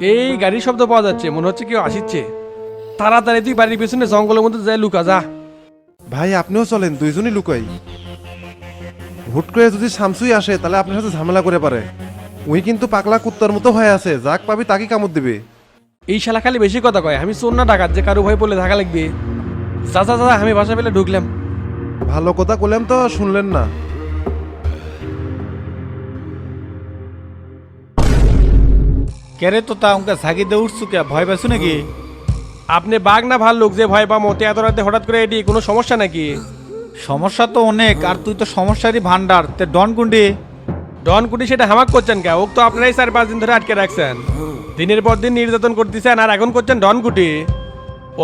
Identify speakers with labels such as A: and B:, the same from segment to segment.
A: এই গাড়ির শব্দ পাওয়া যাচ্ছে মনে হচ্ছে কেউ আসিচ্ছে। তাড়াতাড়ি তুই বাড়ির পেছনে জঙ্গলের মধ্যে যায় লুকা যা।
B: ভাই আপনিও চলেন দুইজনই লুকাই। হুট করে যদি শামসুই আসে তাহলে আপনার সাথে ঝামেলা করে পারে। উই কিন্তু পাকলা কুত্তার মতো হয়ে আছে যাক পাবি তাকে কামড় দিবে।
A: এই শালা খালি বেশি কথা কয় আমি চোর না ডাকাত যে কারও ভয় পড়লে থাকা লাগবে। যা যা যা আমি বাসা পেলে ঢুকলাম।
B: ভালো কথা বললাম তো শুনলেন না।
C: কেরে তো তা উনকা ঝাঁকি দিয়ে উঠছু কে? ভয় পাইছু নাকি?
A: আপনি বাঘ না ভালো লোক যে ভয় পা মতে এত রাতে হঠাৎ করে এটি কোনো সমস্যা নাকি?
C: সমস্যা তো অনেক আর তুই তো সমস্যারই ভান্ডার তে ডন কুন্ডি
A: ডন কুটি সেটা হামাক করছেন কে? ওক তো আপনারাই চার পাঁচ দিন ধরে আটকে রাখছেন। দিনের পর দিন নির্যাতন করতেছেন আর এখন করছেন ডন কুটি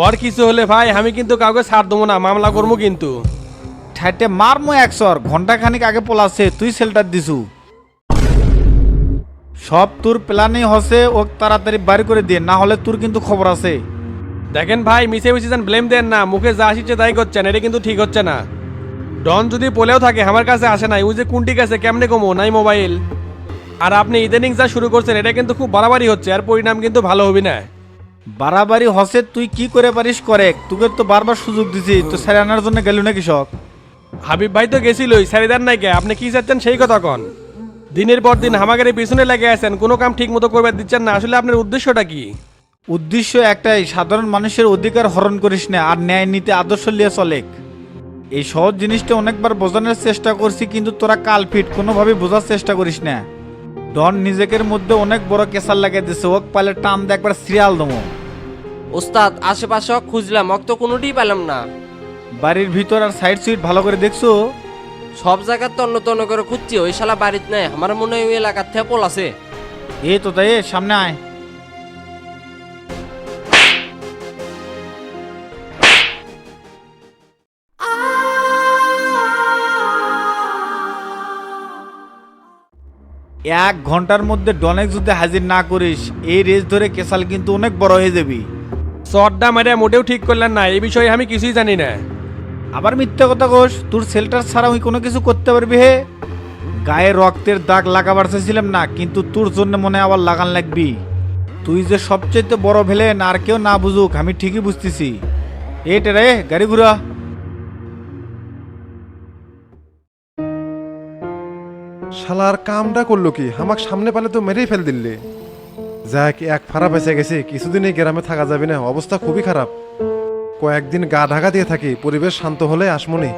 A: ওর কিছু হলে ভাই আমি কিন্তু কাউকে ছাড় দেবো না মামলা করব কিন্তু।
C: ঠাইতে মারমো একশর ঘণ্টা খানিক আগে পলাছে তুই সেল্টার দিছু। সব তোর প্ল্যানই হসে ও তাড়াতাড়ি বাড়ি করে দিয়ে না হলে তোর কিন্তু খবর আছে।
A: দেখেন ভাই মিশে মিশে যান ব্লেম দেন না মুখে যা আসছে তাই করছেন এটা কিন্তু ঠিক হচ্ছে না। ডন যদি বলেও থাকে আমার কাছে আসে নাই ওই যে কোনটি কাছে কেমনে কমো নাই মোবাইল। আর আপনি ইদানিং যা শুরু করছেন এটা কিন্তু খুব বাড়াবাড়ি হচ্ছে আর পরিণাম কিন্তু ভালো হবে না।
C: বাড়াবাড়ি হসে তুই কি করে পারিস করে? তোকে তো বারবার সুযোগ দিছি তো স্যার আনার জন্য গেল না কৃষক
A: হাবিব ভাই তো গেছিলই সারিদার নাই কে? আপনি কি চাচ্ছেন সেই কথা কন। দিনের পর দিন হামাগারে পিছনে লেগে আছেন কোনো কাম ঠিক মতো করবে দিচ্ছেন না। আসলে আপনার উদ্দেশ্যটা কি?
C: উদ্দেশ্য একটাই সাধারণ মানুষের অধিকার হরণ করিস না আর ন্যায় নিতে আদর্শ লিয়ে চলে। এই সহজ জিনিসটা অনেকবার বোঝানোর চেষ্টা করছি কিন্তু তোরা কালপিট কোনোভাবে বোঝার চেষ্টা করিস না। ডন নিজেকের মধ্যে অনেক বড় কেসার লাগিয়ে দিছে ওক পালে টান দিয়ে একবার সিরিয়াল দমো।
D: ওস্তাদ আশেপাশে খুঁজলাম অক তো কোনোটিই পেলাম না।
C: বাড়ির ভিতর আর সাইড সুইট ভালো করে দেখছ?
D: সব জায়গার তন্ন তন্ন করে খুঁজছি ওই শালা বাড়িতে নাই। আমার মনে হয় ওই এলাকার থেকে পোল আছে।
C: এই তো তাই সামনে আয়। এক ঘণ্টার মধ্যে ডনেক যদি হাজির না করিস এই রেস ধরে কেসাল কিন্তু অনেক বড় হয়ে যাবি।
A: শর্টটা মারে মোটেও ঠিক করলেন না এই বিষয়ে আমি কিছুই জানি না।
C: আবার মিথ্যা কথা কোস, তোর সেল্টার ছাড়া ওই কোনো কিছু করতে পারবি হে? গায়ে রক্তের দাগ লাগাবার চাইছিলাম না, কিন্তু তোর জন্য মনে আবার লাগান লাগবি। তুই যে সবচেয়ে বড় ভেলেন আর কেউ না বুঝুক, আমি ঠিকই বুঝতেছি। এটে রে গাড়ি ঘুরা।
B: শালার কামটা করল কি? আমাকে সামনে পালে তো মেরেই ফেল দিল্লি। যাক, এক ফাড়া বেঁচে গেছে, কিছুদিন এই গ্রামে থাকা যাবে না, অবস্থা খুবই খারাপ। কয়েকদিন গা ঢাকা দিয়ে থাকি পরিবেশ শান্ত হলে আসমনি।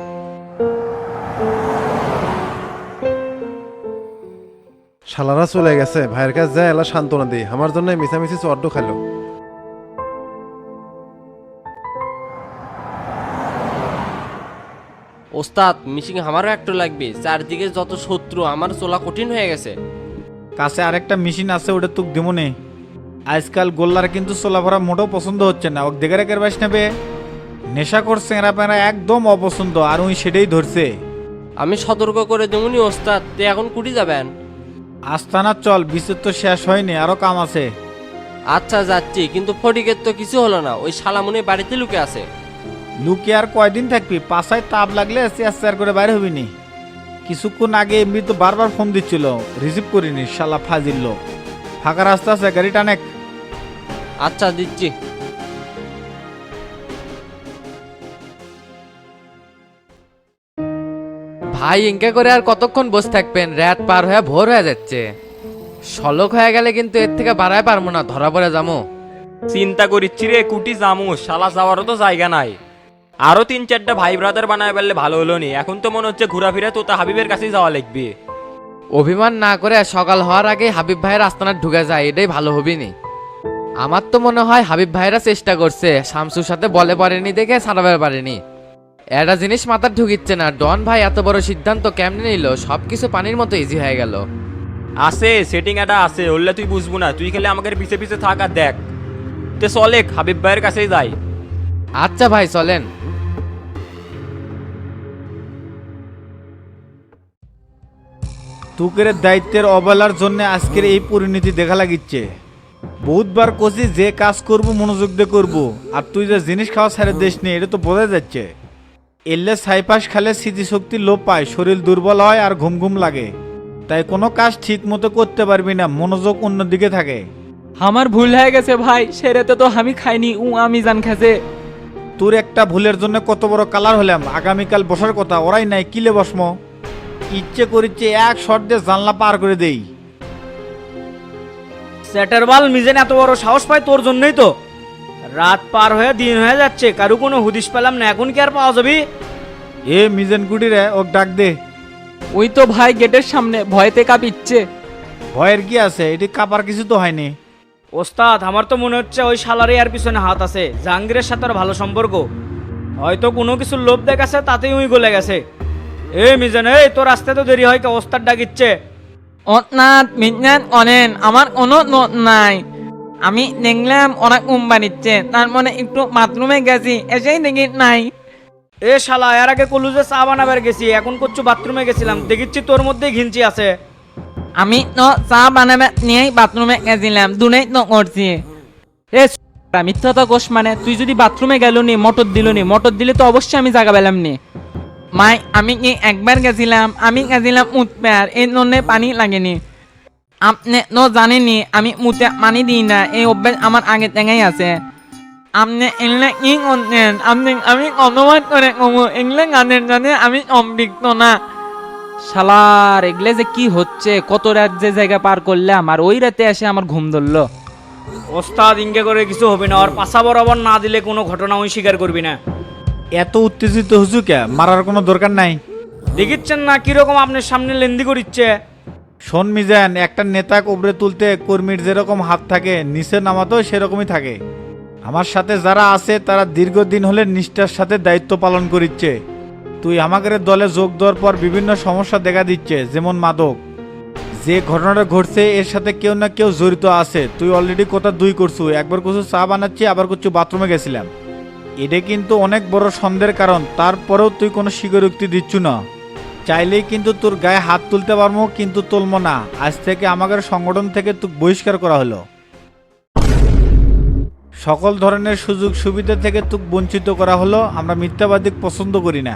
B: শালারা চলে গেছে ভাইয়ের কাছে যায় এলা সান্ত্বনা দিই আমার জন্য মিছামিছি চড্ড খেলো
D: ওস্তাদ মিশিং আমারও একটু লাগবে চারদিকে যত শত্রু আমার চলা কঠিন হয়ে গেছে।
C: কাছে আরেকটা মেশিন আছে ওটা তুক দিমনে আজকাল গোল্লার কিন্তু চলাফেরা মোটেও পছন্দ হচ্ছে না। ওক দেখে রেখে বাস নেবে? নেশা করছে এরা পেরা একদম অপছন্দ আর ওই সেটাই ধরছে।
D: আমি সতর্ক করে দেবনি ওস্তাদ তে এখন কুটি যাবেন?
C: আস্তানা চল বিচের তো শেষ হয়নি আরও কাম আছে।
D: আচ্ছা যাচ্ছি কিন্তু ফটিকের তো কিছু হলো না ওই শালামুনি বাড়িতে লুকে আছে।
C: লুকে আর কয়দিন থাকবি? পাশায় তাপ লাগলে চেয়ার চেয়ার করে বাইরে হবি নি। কিছুক্ষণ আগে এমনি তো বারবার ফোন দিচ্ছিল রিসিভ করিনি শালা ফাজিল লোক। ফাঁকা রাস্তা আছে গাড়ি টানেক
D: আচ্ছা দিচ্ছি।
E: ভাই ইনকা করে আর কতক্ষণ বসে থাকবেন? রাত পার হয়ে ভোর হয়ে যাচ্ছে। সলক হয়ে গেলে কিন্তু এর থেকে বাড়ায় পারব না ধরা পড়ে যাব।
F: চিন্তা করিচ্ছি রে কুটি জামু শালা যাওয়ারও তো জায়গা নাই। আরও তিন চারটা ভাই ব্রাদার বানায় পারলে ভালো হলো নি। এখন তো মনে হচ্ছে ঘোরাফিরা তোতা হাবিবের কাছেই যাওয়া লাগবে।
E: অভিমান না করে সকাল হওয়ার আগে হাবিব ভাইয়ের আস্তানা ঢুকে যায় এটাই ভালো হবে নি আমার তো মনে হয় হাবিব ভাইরা চেষ্টা করছে শামসুর সাথে বলে পারেনি দেখে ছাড়াবে পারেনি। একটা জিনিস মাথার ঢুকিচ্ছে না ডন ভাই এত বড় সিদ্ধান্ত কেমনে নিল? সবকিছু পানির মতো ইজি হয়ে গেল।
F: আছে সেটিং একটা আছে বললে তুই বুঝব না তুই খেলে আমাকে পিছে পিছে থাক আর দেখ। তে চলে হাবিব ভাইয়ের কাছেই যাই।
E: আচ্ছা ভাই চলেন।
C: তুকের দায়িত্বের অবহেলার জন্য আজকের এই পরিণতি দেখা লাগিচ্ছে। বহুতবার কষি যে কাজ করব মনোযোগ দিয়ে করব। আর তুই যে জিনিস খাওয়া ছেড়ে দেশ নেই এটা তো বোঝা যাচ্ছে। এলে সাইপাস খালে স্মৃতিশক্তি লোপ পায় শরীর দুর্বল হয় আর ঘুম ঘুম লাগে। তাই কোনো কাজ ঠিক মতো করতে পারবি না মনোযোগ অন্যদিকে থাকে।
G: আমার ভুল হয়ে গেছে ভাই সেরেতে তো আমি খাইনি উ আমি জান খাসে
C: তোর একটা ভুলের জন্য কত বড় কালার হলাম আগামীকাল বসার কথা ওরাই নাই কিলে বসমো? ইচ্ছে করিচ্ছে এক শট দিয়ে জানলা পার করে দেই।
H: স্যাটারবাল মিজেন এত বড় সাহস পায় তোর জন্যই তো। রাত পার হয়ে দিন হয়ে যাচ্ছে কারু কোনো হুদিস পেলাম না এখন কি আর পাওয়া যাবে?
C: এ মিজেন কুটি রে ওক ডাক দে।
G: ওই তো ভাই গেটের সামনে ভয়েতে কাঁপিচ্ছে।
C: ভয়ের কি আছে? এটি কাপার কিছু তো হয়নি।
H: ওস্তাদ আমার তো মনে হচ্ছে ওই শালারে আর পিছনে হাত আছে। জাহাঙ্গীরের সাথে ওর ভালো সম্পর্ক। হয়তো কোনো কিছু লোভ দেখাছে তাতেই উই গলে গেছে। এ মিজান এই তোর আসতে তো দেরি হয় কে ওস্তাদ ডাকিচ্ছে?
G: অতনাথ মিটনাথ অনেন আমার কোনো নোট নাই। আমি দেখলাম ওরা ঘুম বানিচ্ছে তার মানে একটু বাথরুমে গেছি এসেই দেখি নাই।
H: এ শালা এর আগে কলুজে চা বানাবার গেছি এখন করছ বাথরুমে গেছিলাম দেখিচ্ছি তোর মধ্যে ঘিঞ্চি আছে।
G: আমি তো চা বানাবে নিয়েই বাথরুমে গেছিলাম দুনেই তো করছি। এ মিথ্যা তো কোষ মানে তুই যদি বাথরুমে গেল নি মোটর দিল নি মোটর দিলে তো অবশ্যই আমি জায়গা পেলাম নি। মাই, আমি কি একবার গেছিলাম? আমি গেছিলাম উৎপার এই জন্য পানি লাগেনি। আপনি তো জানেনি, আমি মুতে পানি দিই না এই অভ্যাস আমার আগে থেকেই আছে। আপনি এগুলো কি করতেন আপনি আমি কতবার করে কমু। এগুলো গানের জন্য আমি সম্পৃক্ত না। শালার এগুলো যে কি হচ্ছে? কত রাত যে জায়গা পার করলাম আর ওই রাতে এসে আমার ঘুম ধরলো
H: ওস্তাদ ইঙ্গে করে কিছু হবে না। আর পাশা বরাবর না দিলে কোনো ঘটনা ওই স্বীকার করবি না।
C: এত উত্তেজিত হুজু কে? মারার কোনো দরকার নাই।
H: দেখিচ্ছেন না কীরকম আপনার সামনে লেন্দি করিচ্ছে।
C: শোন মিজান একটা নেতা কোবরে তুলতে কর্মীর যেরকম হাত থাকে নিচে নামাতেও সেরকমই থাকে। আমার সাথে যারা আছে তারা দীর্ঘদিন হলে নিষ্ঠার সাথে দায়িত্ব পালন করিচ্ছে। তুই আমাদের দলে যোগ দেওয়ার পর বিভিন্ন সমস্যা দেখা দিচ্ছে যেমন মাদক। যে ঘটনাটা ঘটছে এর সাথে কেউ না কেউ জড়িত আছে। তুই অলরেডি কোথা দুই করছু? একবার কিছু চা বানাচ্ছি আবার কিছু বাথরুমে গেছিলাম। এটা কিন্তু অনেক বড় সন্দেহের কারণ। তারপরেও তুই কোনো স্বীকারোক্তি দিচ্ছু না। চাইলেই কিন্তু তোর গায়ে হাত তুলতে পারব, কিন্তু তুলবো না। আজ থেকে আমাদের সংগঠন থেকে তুই বহিষ্কার করা হলো। সকল ধরনের সুযোগ সুবিধা থেকে তুক বঞ্চিত করা হলো। আমরা মিথ্যাবাদী পছন্দ করি না।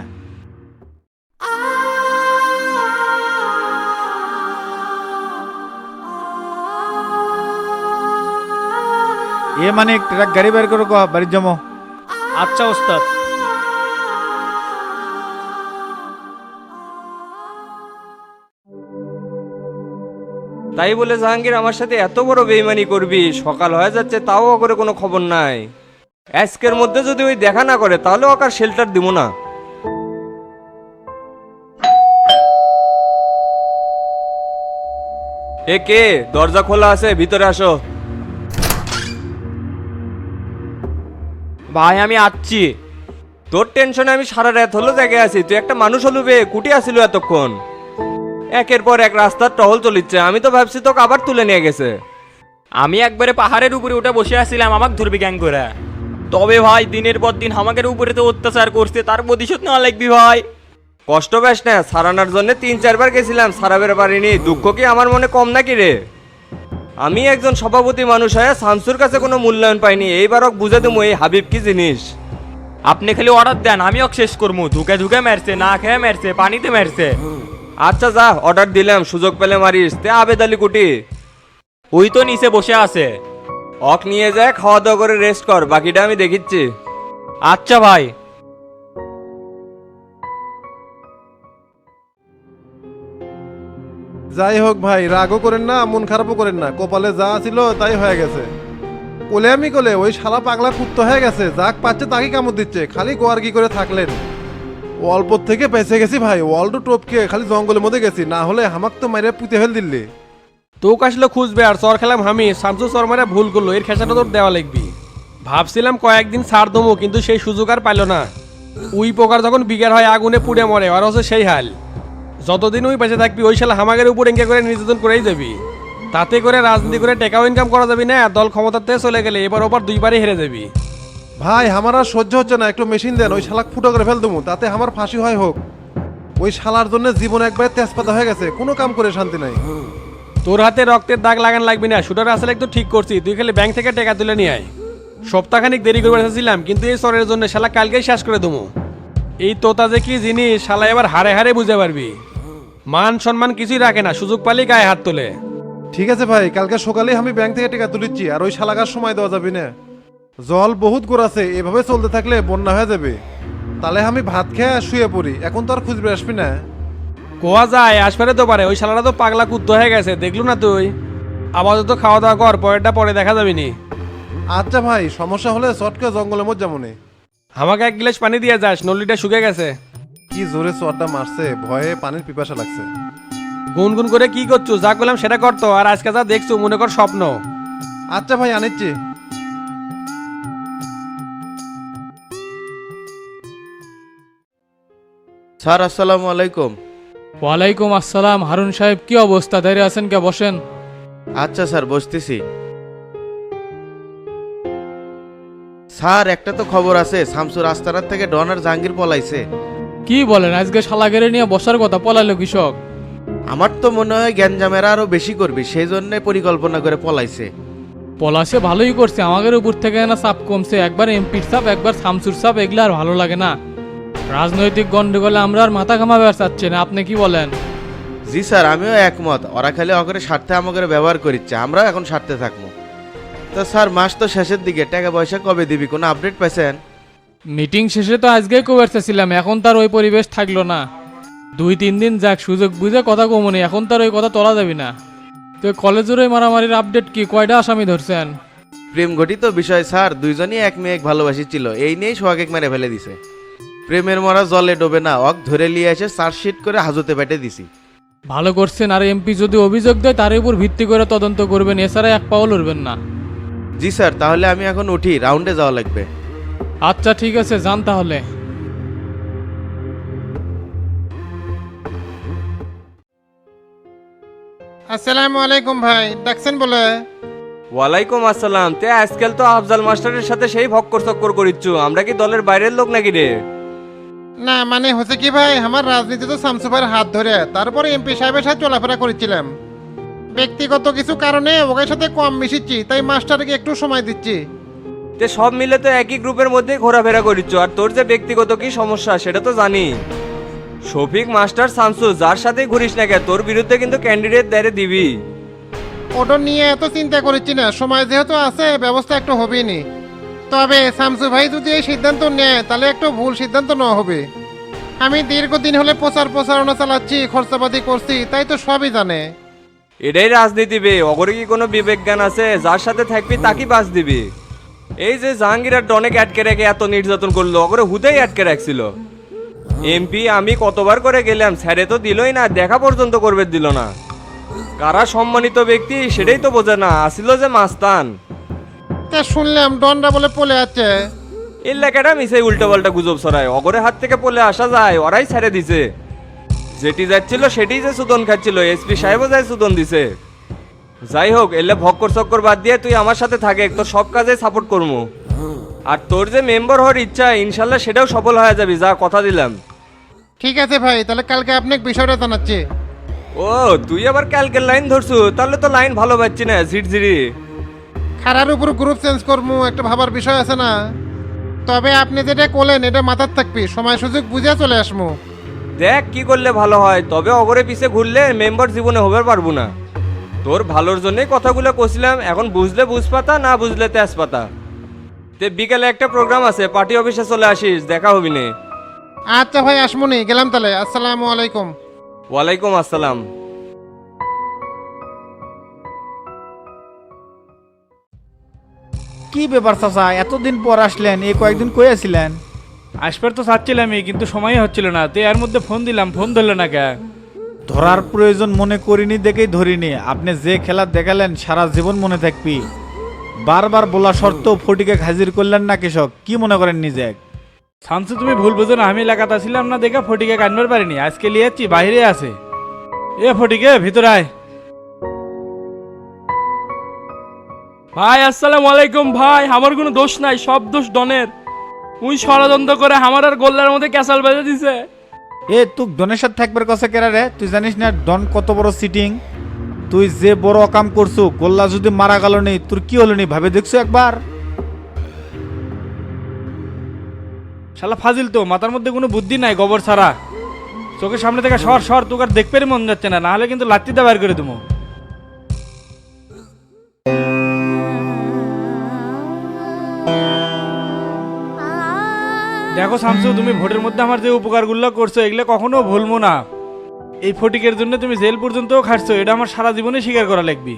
C: এ মানে ট্রাক গাড়ি বের করে বাড়ির জমো
H: আচ্ছা ওস্তাদ।
I: তাই বলে জাহাঙ্গীর, আমার সাথে এত বড় বেইমানি করবি, সকাল হয়ে যাচ্ছে, তাও করে কোনো খবর নাই। আজকের মধ্যে যদি ওই দেখা না করে তাহলে ওকে আর শেল্টার দিব না। এ কে? দরজা খোলা আছে, ভিতরে আসো।
F: ভাই আমি আসছি।
I: তোর টেনশনে আমি সারা রাত হলো জায়গায় আছি। তুই একটা মানুষ হলু বে কুটি আসিল এতক্ষণ। একের পর এক রাস্তার টহল চলিচ্ছে। আমি তো ভাবছি তোকে আবার তুলে নিয়ে গেছে।
F: আমি একবারে পাহাড়ের উপরে উঠে বসে আছিলাম আমাকে ধরবি গ্যাং করে। তবে ভাই দিনের পর দিন আমাদের উপরে তো অত্যাচার করছে তার প্রতিশোধ নেওয়া লাগবি ভাই।
I: কষ্ট পাস না সারানোর জন্য তিন চারবার গেছিলাম সারাবের পারিনি। দুঃখ কি আমার মনে কম নাকি রে? আমি একজন সভাপতি মানুষ হয়ে শামসুর কাছে কোনো মূল্যায়ন পাইনি। এইবার ওকে বুঝে দেবো এই হাবিব কি জিনিস।
F: আপনি খালি অর্ডার দেন আমি ওকে শেষ করব। ধুকে ধুকে মারছে না খেয়ে মারছে পানিতে মারছে।
I: আচ্ছা যা অর্ডার দিলাম সুযোগ পেলে মারিস। তে আবেদ আলী কুটি।
F: ওই তো নিচে বসে আছে।
I: অক নিয়ে যায় খাওয়া দাওয়া করে রেস্ট কর বাকিটা আমি দেখিচ্ছি।
F: আচ্ছা ভাই।
B: যাই হোক ভাই, রাগও করেন না, মন খারাপও করেন না। কপালে যা ছিল তাই হয়ে গেছে। কোলে আমি কোলে, ওই শালা পাগলা কুত্ত হয়ে গেছে। যাক পাচ্ছে তাকে কামড় দিচ্ছে, খালি গোয়ার কি করে থাকলেন। অল্প থেকে বেঁচে গেছি ভাই, ওয়াল্ডো টপকে খালি জঙ্গলের মধ্যে গেছি, না হলে হামাক তো মাইরে পুঁতে ফেল দিল্লি।
A: তোক আসলে খুঁজবে আর চর খেলাম আমি শামসু শর্মারা ভুল করল, এর খেসাটা তোর দেওয়া লাগবি। ভাবছিলাম কয়েকদিন সার দমো, কিন্তু সেই সুযোগ আর পাইলো না। উই পোকার যখন বিগার হয়, আগুনে পুড়ে মরে, আর হচ্ছে সেই হাল। যতদিন ওই বেঁচে থাকবি ওই শালা হামাগের উপর এঙ্কে করে নির্যাতন করেই যাবি। তাতে করে রাজনীতি করে টেকাও ইনকাম করা যাবি না দল ক্ষমতার থেকে চলে গেলে এবার ওপর দুইবারই হেরে যাবি।
B: ভাই আমার আর সহ্য হচ্ছে না একটু মেশিন দেন ওই শালাক ফুটো করে ফেল দেবো তাতে আমার ফাঁসি হয় হোক। ওই শালার জন্য জীবন একবারে তেজপাতা হয়ে গেছে কোনো কাম করে শান্তি নাই।
A: তোর হাতে রক্তের দাগ লাগান লাগবি না শুটার আসলে একটু ঠিক করছি তুই খালি ব্যাংক থেকে টাকা তুলে নিয়ে আয়। সপ্তাহখানিক দেরি করে এসেছিলাম কিন্তু এই সরের জন্য শালা কালকেই শেষ করে দেবো এই তোতা যে কি জিনিস শালা এবার হারে হারে বুঝতে পারবি। মান সম্মান কিছুই রাখে না সুযোগ পালি গায়ে হাত তোলে।
B: ঠিক আছে ভাই কালকে সকালেই আমি ব্যাংক থেকে টাকা তুলিচ্ছি আর ওই শালাকার সময় দেওয়া যাবে না। জল বহুত গোড়াছে এভাবে চলতে থাকলে বন্যা হয়ে যাবে। তাহলে আমি ভাত খেয়ে শুয়ে পড়ি এখন তো আর খুঁজবে আসবি না।
A: কোয়া যায় আসবে তো পারে ওই শালাটা তো পাগলা কুত্ত হয়ে গেছে দেখলু না তুই? আপাতত খাওয়া দাওয়া কর পরেরটা পরে দেখা যাবে নি।
B: আচ্ছা ভাই সমস্যা হলে চটকে জঙ্গলের মধ্যে যেমন
A: আমাকে এক গ্লাস পানি দিয়ে যাস নলিটা শুকে গেছে।
B: কি জোরে চটটা মারছে ভয়ে পানির পিপাসা লাগছে।
A: গুনগুন করে কি করছ? যা করলাম সেটা করতো আর আজকে যা দেখছ মনে কর স্বপ্ন।
B: আচ্ছা ভাই আনিচ্ছি।
J: স্যার আসসালামু আলাইকুম।
K: ওয়ালাইকুম আসসালাম। হারুন সাহেব কি অবস্থা? দাঁড়িয়ে আছেন কে? বসেন।
J: আচ্ছা স্যার বসতেছি। স্যার একটা তো খবর আছে। শামসুর আস্তানার থেকে ডনার জাহাঙ্গীর পলাইছে।
K: কি বলেন আজকে শালাগেরে নিয়ে বসার কথা পলাইলো কৃষক?
J: আমার তো মনে হয় গ্যাঞ্জামেরা আরও বেশি করবে সেই জন্য পরিকল্পনা করে পলাইছে।
K: পলাশে ভালোই করছে আমাদের উপর থেকে না চাপ কমছে একবার এমপির চাপ একবার শামসুর চাপ এগুলো আর ভালো লাগে না। রাজনৈতিক গন্ডগোলে আমরা আর মাথা ঘামাবে আর চাচ্ছি না আপনি কি বলেন?
J: জি স্যার আমিও একমত ওরা খালি অকরে স্বার্থে আমাকে ব্যবহার করিচ্ছে আমরাও এখন স্বার্থে থাকব। তো স্যার মাস তো শেষের দিকে টাকা পয়সা কবে দিবি কোনো আপডেট পাইছেন?
K: মিটিং শেষে তো আজকেই কবেরতেছিলাম এখন তার ওই পরিবেশ থাকল না। দুই তিন দিন যাক সুযোগ বুঝে কথা কমনি এখন তার ওই কথা তোলা যাবি না। তো কলেজের ওই মারামারির আপডেট কি কয়টা আসামি ধরছেন?
J: প্রেম ঘটিত বিষয় স্যার দুইজনই এক মেয়ে এক ভালোবাসি ছিল এই নিয়েই সোহাগে মেরে ফেলে দিছে। প্রেমের মরা জলে ডোবে না অক ধরে নিয়ে এসে চার্জশিট করে হাজতে পেটে দিছি।
K: ভালো করছেন আর এমপি যদি অভিযোগ দেয় তার উপর ভিত্তি করে তদন্ত করবেন এছাড়া এক পাও লড়বেন না।
J: জি স্যার তাহলে আমি এখন উঠি রাউন্ডে যাওয়া লাগবে।
K: আচ্ছা ঠিক আছে যান তাহলে।
B: আসসালামু আলাইকুম ভাই ডাকছেন বলে?
I: ওয়ালাইকুম আসসালাম। তে আজকাল তো আফজাল মাস্টারের সাথে সেই ভক্কর চক্কর করিচ্ছু। আমরা কি দলের বাইরের লোক নাকি রে?
B: না মানে হচ্ছে কি ভাই আমার রাজনীতি তো শামসু ভাইয়ের হাত ধরে। তারপরে এমপি সাহেবের সাথে চলাফেরা করেছিলাম। ব্যক্তিগত কিছু কারণে ওদের সাথে কম মিশিচ্ছি তাই মাস্টারকে একটু সময় দিচ্ছি।
I: তে সব মিলে তো একই গ্রুপের মধ্যে ঘোরাফেরা করিচ্ছ। আর তোর যে ব্যক্তিগত কি সমস্যা সেটা তো জানি। শফিক মাস্টার শামসু যার সাথে ঘুরিস না তোর বিরুদ্ধে কিন্তু ক্যান্ডিডেট দাঁড়ে দিবি।
B: ওটা নিয়ে এত চিন্তা করেছি না সময় যেহেতু আছে ব্যবস্থা একটু হবেই নি। তবে শামসু ভাই যদি এই সিদ্ধান্ত নেয় তাহলে একটু ভুল সিদ্ধান্ত নেওয়া হবে। আমি দীর্ঘদিন হলে প্রচার প্রচারণা চালাচ্ছি খরচাপাতি করছি তাই তো সবই জানে।
I: এটাই রাজনীতি বে অগরে কি কোনো বিবেক জ্ঞান আছে যার সাথে থাকবি তাকে বাস দিবি। এই যে জাহাঙ্গীর আর ডনেক আটকে রেখে এত নির্যাতন করল অগরে হুদেই আটকে রাখছিল। এমপি আমি কতবার করে গেলাম স্যারে তো দিলই না দেখা পর্যন্ত করবে দিল না। কারা সম্মানিত ব্যক্তি সেটাই তো বোঝে না আসিল যে মাস্তান।
B: তা শুনলাম ডনরা বলে পলে আছে।
I: এলাকাটা মিশে উল্টো পাল্টা গুজব ছড়ায় অগরে হাত থেকে পলে আসা যায় ওরাই ছেড়ে দিছে। যেটি যাচ্ছিল সেটি যে সুদন খাচ্ছিল এসপি সাহেবও যায় সুদন দিছে। যাই হোক এলে ভক্কর চক্কর বাদ দিয়ে তুই আমার সাথে থাকে তোর সব কাজে সাপোর্ট করব আর তোর যে মেম্বার হওয়ার ইচ্ছা ইনশাল্লাহ সেটাও সফল হয়ে যাবি যা কথা দিলাম।
B: ঠিক আছে ভাই তাহলে কালকে আপনি বিষয়টা জানাচ্ছি।
I: ও তুই আবার ক্যালকের লাইন ধরছু তাহলে তো লাইন ভালো পাচ্ছি না ঝিরঝিরি।
B: খারার উপর গ্রুপ চেঞ্জ করব একটা ভাবার বিষয় আছে না। তবে আপনি যেটা করলেন এটা মাথার থাকবি সময় সুযোগ বুঝে চলে আসব
I: দেখ কি করলে ভালো হয় তবে অগরে পিছে ঘুরলে মেম্বার জীবনে হবে পারব না। তোর ভালোর জন্যই কথাগুলো কছিলাম এখন বুঝলে বুঝপাতা না বুঝলে তেজপাতা। তে বিকালে একটা প্রোগ্রাম আছে পার্টি অফিসে চলে আসিস দেখা হবি নে।
B: আচ্ছা ভাই আসমুনি গেলাম তাহলে আসসালামু আলাইকুম।
I: ওয়ালাইকুম আসসালাম।
C: কি ব্যাপার চাচা এতদিন পর আসলেন এই কয়েকদিন কই আছিলেন?
H: আসবার তো চাচ্ছিলামই কিন্তু সময় হচ্ছিল না তো এর মধ্যে ফোন দিলাম ফোন ধরলে না কে?
C: ধরার প্রয়োজন মনে করিনি দেখেই ধরিনি। আপনি যে খেলা দেখালেন, সারা জীবন মনে থাকবি। বারবার বলা সত্ত্বেও ফটিকে হাজির করলেন না কৃষক। কি মনে করেন নিজে
H: শামসু, তুমি ভুল বুঝো না। আমি এলাকাতে ছিলাম না দেখে ফটিকে কানবার পারিনি। আজকে লিয়েছি বাইরে আছে। এ ফটিকে, ভিতরে আয়। ভাই, আসসালামু আলাইকুম ভাই। আমার কোনো দোষ নাই, সব দোষ ডনের। উই ষড়যন্ত্র করে আমার আর গোল্লার মধ্যে ক্যাসাল বেঁধে দিছে।
C: এ তুই ডনের সাথে থাকবার কথা কেরা রে? তুই জানিস না ডন কত বড় সিটিং তুই যে বড় অকাম করছ, গোল্লা যদি মারা গেল নি, তোর কি হলো নি? ভাবে দেখছ একবার?
H: শালা ফাজিল তো, মাথার মধ্যে কোনো বুদ্ধি নাই গোবর ছাড়া। চোখের সামনে থেকে সর সর, তোকে আর দেখতে মন যাচ্ছে না নাহলে কিন্তু লাত্তি বের করে দেবো।
E: দেখো শামসু, তুমি ভোটের মধ্যে আমার যে উপকারগুলো করছ, এগুলো কখনো ভুলবো না। এই ফটিকের জন্য তুমি জেল পর্যন্তও খাটছো, এটা আমার সারা জীবনে স্বীকার করা লাগবে।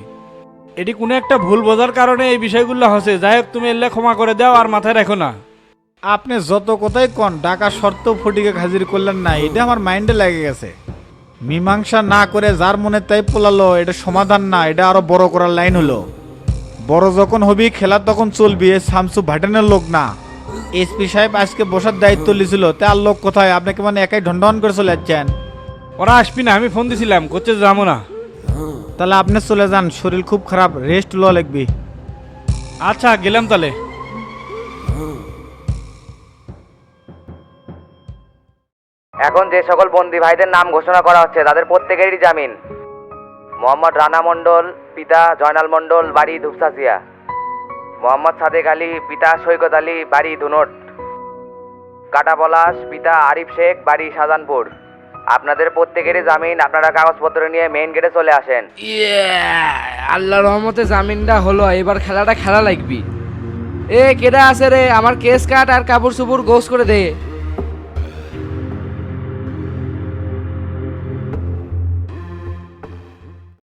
E: এটি কোনো একটা ভুল বোঝার কারণে এই বিষয়গুলো হচ্ছে। যাই হোক, তুমি এলে ক্ষমা করে দাও আর মাথায় রাখো না।
C: আপনি যত কথাই কন ডাকা শর্ত ফটিকে হাজির করলেন না, এটা আমার মাইন্ডে লেগে গেছে। মীমাংসা না করে যার মনে তাই পোলালো, এটা সমাধান না, এটা আরও বড় করার লাইন হলো। বড় যখন হবি, খেলা তখন চলবি শামসু ভাটানের লোক না। এসপি সাহেব আজকে বসার দায়িত্ব লিছিল তার লোক কোথায়? আপনাকে মানে একাই ঢন্ডন করে চলে যাচ্ছেন।
E: ওরা আসবি না আমি ফোন দিছিলাম করছে যাব না।
C: তাহলে আপনি চলে যান শরীর খুব খারাপ রেস্ট ল লিখবি
E: আচ্ছা গেলাম তাহলে।
L: এখন যে সকল বন্দি ভাইদের নাম ঘোষণা করা হচ্ছে তাদের প্রত্যেকেরই জামিন। মোহাম্মদ রানা মণ্ডল পিতা জয়নাল মণ্ডল বাড়ি ধূপসাসিয়া মোহাম্মদ সাদেক আলী, পিতা সৈকত আলী, বাড়ি ধুনট কাটা পলাশ, পিতা আরিফ শেখ, বাড়ি সাজানপুর আপনাদের প্রত্যেকেরই জামিন আপনারা কাগজপত্র নিয়ে মেইন গেটে চলে আসেন।
M: আল্লাহ রহমতে জামিনটা হলো, এবার খেলাটা খেলা লাগবি। এ, কেডা আছে রে? আমার কেস কাট আর কাপড় চুপুর গোস করে দে।